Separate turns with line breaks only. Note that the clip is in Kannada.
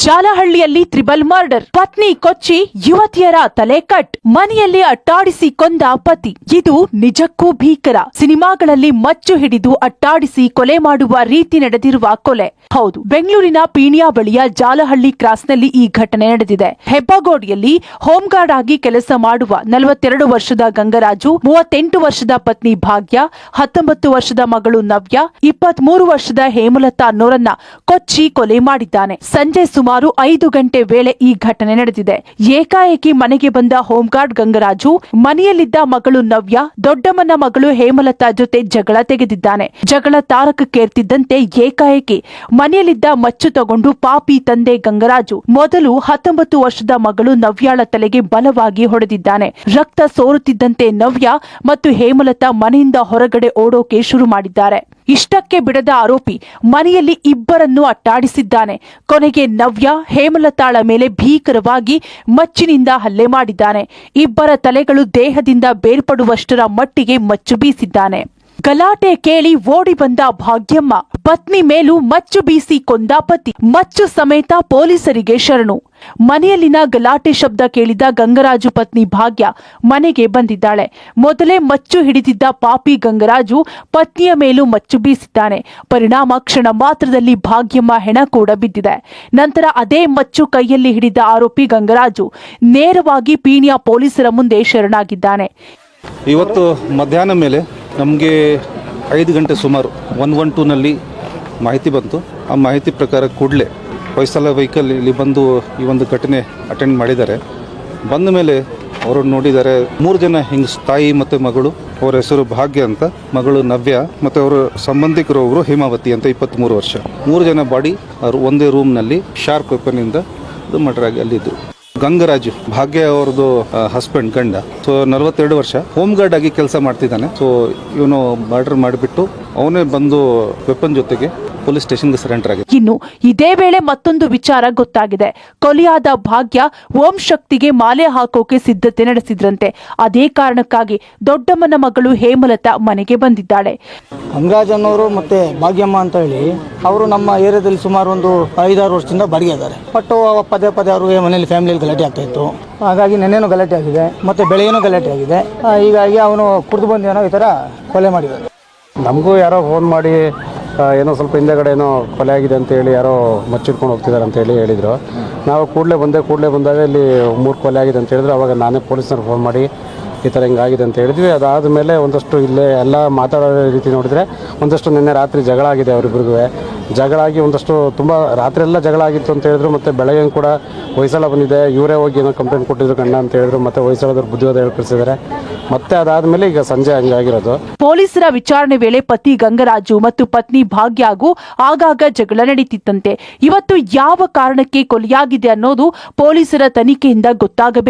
ಜಾಲಹಳ್ಳಿಯಲ್ಲಿ ತ್ರಿಬಲ್ ಮರ್ಡರ್. ಪತ್ನಿ ಕೊಚ್ಚಿ ಯುವತಿಯರ ತಲೆ ಕಟ್ ಮನೆಯಲ್ಲಿ ಅಟ್ಟಾಡಿಸಿ ಕೊಂದ ಪತಿ. ಇದು ನಿಜಕ್ಕೂ ಭೀಕರ. ಸಿನಿಮಾಗಳಲ್ಲಿ ಮಚ್ಚು ಹಿಡಿದು ಅಟ್ಟಾಡಿಸಿ ಕೊಲೆ ಮಾಡುವ ರೀತಿ ನಡೆದಿರುವ ಕೊಲೆ. ಹೌದು, ಬೆಂಗಳೂರಿನ ಪೀಣ್ಯ ಬಳಿಯ ಜಾಲಹಳ್ಳಿ ಕ್ರಾಸ್ನಲ್ಲಿ ಈ ಘಟನೆ ನಡೆದಿದೆ. ಹೆಬ್ಬಗೋಡಿಯಲ್ಲಿ ಹೋಂಗಾರ್ಡ್ ಆಗಿ ಕೆಲಸ ಮಾಡುವ ನಲವತ್ತೆರಡು ವರ್ಷದ ಗಂಗರಾಜು, ಮೂವತ್ತೆಂಟು ವರ್ಷದ ಪತ್ನಿ ಭಾಗ್ಯ, ಹತ್ತೊಂಬತ್ತು ವರ್ಷದ ಮಗಳು ನವ್ಯ, ಇಪ್ಪತ್ಮೂರು ವರ್ಷದ ಹೇಮಲತಾ ಅನ್ನೋರನ್ನ ಕೊಚ್ಚಿ ಕೊಲೆ ಮಾಡಿದ್ದಾನೆ. ಸಂಜೆ ಸುಮಾರು ಐದು ಗಂಟೆ ವೇಳೆ ಈ ಘಟನೆ ನಡೆದಿದೆ. ಏಕಾಏಕಿ ಮನೆಗೆ ಬಂದ ಹೋಂಗಾರ್ಡ್ ಗಂಗರಾಜು, ಮನೆಯಲ್ಲಿದ್ದ ಮಗಳು ನವ್ಯ, ದೊಡ್ಡಮ್ಮನ ಮಗಳು ಹೇಮಲತಾ ಜೊತೆ ಜಗಳ ತೆಗೆದಿದ್ದಾನೆ. ಜಗಳ ತಾರಕಕ್ಕೇರ್ತಿದ್ದಂತೆ ಏಕಾಏಕಿ ಮನೆಯಲ್ಲಿದ್ದ ಮಚ್ಚು ತಗೊಂಡು ಪಾಪಿ ತಂದೆ ಗಂಗರಾಜು, ಮೊದಲು ಹತ್ತೊಂಬತ್ತು ವರ್ಷದ ಮಗಳು ನವ್ಯಾಳ ತಲೆಗೆ ಬಲವಾಗಿ ಹೊಡೆದಿದ್ದಾನೆ. ರಕ್ತ ಸೋರುತ್ತಿದ್ದಂತೆ ನವ್ಯ ಮತ್ತು ಹೇಮಲತಾ ಮನೆಯಿಂದ ಹೊರಗಡೆ ಓಡೋಕೆ ಶುರು ಮಾಡಿದ್ದಾರೆ. ಇಷ್ಟಕ್ಕೆ ಬಿಡದ ಆರೋಪಿ ಮನೆಯಲ್ಲಿ ಇಬ್ಬರನ್ನು ಅಟ್ಟಾಡಿಸಿದ್ದಾನೆ. ಕೊನೆಗೆ ನವ್ಯ, ಹೇಮಲತಾಳ ಮೇಲೆ ಭೀಕರವಾಗಿ ಮಚ್ಚಿನಿಂದ ಹಲ್ಲೆ ಮಾಡಿದ್ದಾನೆ. ಇಬ್ಬರ ತಲೆಗಳು ದೇಹದಿಂದ ಬೇರ್ಪಡುವಷ್ಟರ ಮಟ್ಟಿಗೆ ಮಚ್ಚು ಬೀಸಿದ್ದಾನೆ. ಗಲಾಟೆ ಕೇಳಿ ಓಡಿ ಬಂದ ಭಾಗ್ಯಮ್ಮ. ಪತ್ನಿ ಮೇಲೂ ಮಚ್ಚು ಬೀಸಿ ಕೊಂದ ಪತಿ. ಮಚ್ಚು ಸಮೇತ ಪೊಲೀಸರಿಗೆ ಶರಣು. ಮನೆಯಲ್ಲಿನ ಗಲಾಟೆ ಶಬ್ದ ಕೇಳಿದ ಗಂಗರಾಜು ಪತ್ನಿ ಭಾಗ್ಯ ಮನೆಗೆ ಬಂದಿದ್ದಾಳೆ. ಮೊದಲೇ ಮಚ್ಚು ಹಿಡಿದಿದ್ದ ಪಾಪಿ ಗಂಗರಾಜು ಪತ್ನಿಯ ಮೇಲೂ ಮಚ್ಚು ಬೀಸಿದ್ದಾನೆ. ಪರಿಣಾಮ ಕ್ಷಣ ಮಾತ್ರದಲ್ಲಿ ಭಾಗ್ಯಮ್ಮ ಹೆಣ ಕೂಡ ಬಿದ್ದಿದೆ. ನಂತರ ಅದೇ ಮಚ್ಚು ಕೈಯಲ್ಲಿ ಹಿಡಿದ ಆರೋಪಿ ಗಂಗರಾಜು ನೇರವಾಗಿ ಪೀಣ್ಯ ಪೊಲೀಸರ ಮುಂದೆ ಶರಣಾಗಿದ್ದಾನೆ.
ಇವತ್ತು ಮಧ್ಯಾಹ್ನ ಮೇಲೆ ನಮಗೆ ಐದು ಗಂಟೆ ಸುಮಾರು ಒನ್ ಒನ್ ಟೂನಲ್ಲಿ ಮಾಹಿತಿ ಬಂತು. ಆ ಮಾಹಿತಿ ಪ್ರಕಾರ ಕೂಡಲೇ ಹೊಯ್ಸಲ ವೆಹಿಕಲ್ ಇಲ್ಲಿ ಬಂದು ಈ ಒಂದು ಘಟನೆ ಅಟೆಂಡ್ ಮಾಡಿದ್ದಾರೆ. ಬಂದ ಮೇಲೆ ಅವರು ನೋಡಿದ್ದಾರೆ. ಮೂರು ಜನ ಹಿಂಗೆ ತಾಯಿ ಮತ್ತು ಮಗಳು, ಅವರ ಹೆಸರು ಭಾಗ್ಯ ಅಂತ, ಮಗಳು ನವ್ಯ ಮತ್ತು ಅವರ ಸಂಬಂಧಿಕರು ಅವರು ಹೇಮಾವತಿ ಅಂತ ಇಪ್ಪತ್ತ್ಮೂರು ವರ್ಷ. ಮೂರು ಜನ ಬಾಡಿ ಅವರು ಒಂದೇ ರೂಮ್ನಲ್ಲಿ ಶಾರ್ಪ್ ವೆಪನ್ನಿಂದ ಮರ್ಡರ್ ಆಗಿ ಅಲ್ಲಿದ್ದರು ಗಂಗರಾಜು, ಭಾಗ್ಯ ಅವ್ರದ್ದು ಹಸ್ಬೆಂಡ್ ಗಂಡ. ಸೊ ನಲವತ್ತೆರಡು ವರ್ಷ. ಹೋಮ್ ಗಾರ್ಡ್ ಆಗಿ ಕೆಲಸ ಮಾಡ್ತಿದ್ದಾನೆ. ಸೊ ಇವನು ಮರ್ಡರ್ ಮಾಡಿಬಿಟ್ಟು, ಅವನೇ ಬಂದು ವೆಪನ್ ಜೊತೆಗೆ ಪೊಲೀಸ್ ಸ್ಟೇಷನ್ಗೆ ಸರೆಂಡರ್ ಆಗಿದೆ.
ಇನ್ನು ಇದೇ ವೇಳೆ ಮತ್ತೊಂದು ವಿಚಾರ ಗೊತ್ತಾಗಿದೆ. ಕೊಲೆಯಾದ ಭಾಗ್ಯ ಓಂ ಶಕ್ತಿಗೆ ಮಾಲೆ ಹಾಕೋಕೆ ಸಿದ್ಧತೆ ನಡೆಸಿದ್ರಂತೆ. ಅದೇ ಕಾರಣಕ್ಕಾಗಿ ದೊಡ್ಡಮ್ಮನ ಮಗಳು ಹೇಮಲತಾ ಮನೆಗೆ ಬಂದಿದ್ದಾಳೆ.
ಹಂಗರಾಜ್ ಅನ್ನೋರು ಮತ್ತೆ ಭಾಗ್ಯಮ್ಮ ಅಂತ ಹೇಳಿ ಅವರು ನಮ್ಮ ಏರಿಯಾದಲ್ಲಿ ಸುಮಾರು ಒಂದು ಐದಾರು ವರ್ಷದಿಂದ ಬಾಡಿಗೆ ಇದ್ದಾರೆ ಬಟ್ ಪದೇ ಪದೇ ಅವರು ಮನೆಯಲ್ಲಿ ಫ್ಯಾಮಿಲಿಯಲ್ಲಿ ಗಲಾಟೆ ಆಗ್ತಾ ಇತ್ತು. ಹಾಗಾಗಿ ನೆನ್ನೆನೂ ಗಲಾಟೆ ಆಗಿದೆ ಮತ್ತೆ ಬೆಳೆಯೂ ಗಲಾಟೆ ಆಗಿದೆ. ಹೀಗಾಗಿ ಅವನು ಕುಡಿದು ಬಂದೇನೋ ಈ ಥರ ಕೊಲೆ ಮಾಡಿದ್ದಾರೆ.
ನಮಗೂ ಯಾರೋ ಫೋನ್ ಮಾಡಿ ಏನೋ ಸ್ವಲ್ಪ ಹಿಂದೆಗಡೆ ಏನೋ ಕೊಲೆ ಆಗಿದೆ ಅಂತ ಹೇಳಿ ಯಾರೋ ಮಚ್ಚಿಟ್ಕೊಂಡು ಹೋಗ್ತಿದ್ದಾರೆ ಅಂತ ಹೇಳಿ ಹೇಳಿದರು. ನಾವು ಕೂಡಲೇ ಬಂದೆ, ಕೂಡಲೇ ಬಂದಾಗ ಇಲ್ಲಿ ಮೂರು ಕೊಲೆ ಆಗಿದೆ ಅಂತ ಹೇಳಿದ್ರು. ಅವಾಗ ನಾನೇ ಪೊಲೀಸ್ನವ್ರು ಫೋನ್ ಮಾಡಿ ಈ ಥರ ಹಿಂಗಾಗಿದೆ ಅಂತ ಹೇಳಿದ್ವಿ. ಅದಾದ ಮೇಲೆ ಒಂದಷ್ಟು ಇಲ್ಲೇ ಎಲ್ಲ ಮಾತಾಡೋ ರೀತಿ ನೋಡಿದರೆ ಒಂದಷ್ಟು ನಿನ್ನೆ ರಾತ್ರಿ ಜಗಳ ಆಗಿದೆ ಅವರಿಬ್ರಿಗೂ ಜಗಳ ಆಗಿ ಒಂದಷ್ಟು ತುಂಬ ರಾತ್ರಿ ಎಲ್ಲ ಜಗಳ ಆಗಿತ್ತು ಅಂತ ಹೇಳಿದ್ರು, ಮತ್ತೆ ಬೆಳಗ್ಗೆ ಕೂಡ ಹೊಯ್ಸಳ ಬಂದಿದೆ. ಇವರೇ ಹೋಗಿ ಏನೋ ಕಂಪ್ಲೇಂಟ್ ಕೊಟ್ಟಿದ್ರು ಗಂಡ ಅಂತ ಹೇಳಿದ್ರು, ಮತ್ತೆ ಹೊಯ್ಸಳದವ್ರು ಬುದ್ಧಿವಾದ ಹೇಳ್ಕರಿಸಿದ್ದಾರೆ ಮತ್ತೆ ಅದಾದಮೇಲೆ ಈಗ ಸಂಜೆ ಹಂಗಾಗಿರೋದು
ಪೊಲೀಸರ ವಿಚಾರಣೆ ವೇಳೆ ಪತಿ ಗಂಗರಾಜು ಮತ್ತು ಪತ್ನಿ ಭಾಗ್ಯ ಹಾಗೂ ಆಗಾಗ ಜಗಳ ನಡೀತಿತ್ತಂತೆ. ಇವತ್ತು ಯಾವ ಕಾರಣಕ್ಕೆ ಕೊಲೆಯಾಗಿದೆ ಅನ್ನೋದು ಪೊಲೀಸರ ತನಿಖೆಯಿಂದ ಗೊತ್ತಾಗಬೇಕು.